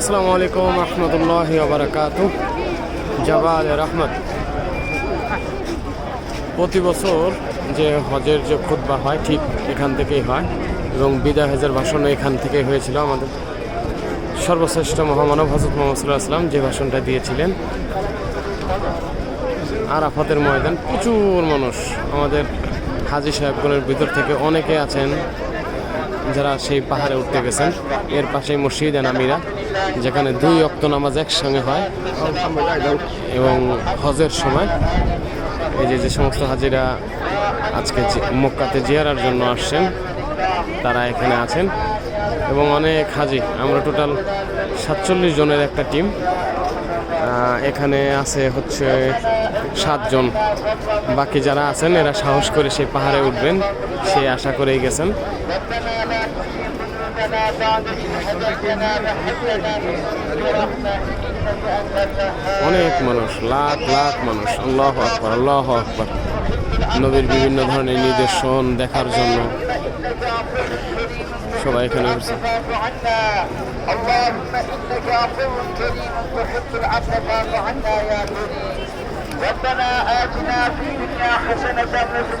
আসসালামু আলাইকুম রহমতুল্লাহ বারাকাত। জবাল রহমত। প্রতি বছর যে হজের যে খুতবা হয়, ঠিক এখান থেকেই হয় এবং বিদায় হজের ভাষণ এখান থেকেই হয়েছিল আমাদের। সর্বশ্রেষ্ঠ মহামানব হজরত মোহাম্মদ আসলাম যে ভাষণটা দিয়েছিলেন। আরাফাতের ময়দান, প্রচুর মানুষ আমাদের হাজি সাহেবগণের ভিতর থেকে অনেকে আছেন। যারা সেই পাহাড়ে উঠতে গেছেন, এর পাশে মসজিদ নামিরা, যেখানে দুই অক্ত নামাজ একসঙ্গে হয় এবং হজের সময়। এই যে যে সমস্ত হাজিরা আজকে মক্কাতে জিয়ারার জন্য আসছেন, তারা এখানে আছেন এবং অনেক হাজি। আমরা টোটাল সাতচল্লিশ জনের একটা টিম। এখানে আছে হচ্ছে সাতজন। বাকি যারা আছেন, এরা সাহস করে সেই পাহাড়ে উঠবেন। সেই আশা করেই গেছেন। অনেক মানুষ, লাখ লাখ মানুষ। আল্লাহ আকবর আল্লাহ আকবর। নবীর বিভিন্ন ধরনের নিদর্শন দেখার জন্য। شو رايك يا نفسي؟ اللهم انك عفو كريم تحب العفو فاعف عنا يا كريم ربنا اتنا في الدنيا حسنه وفي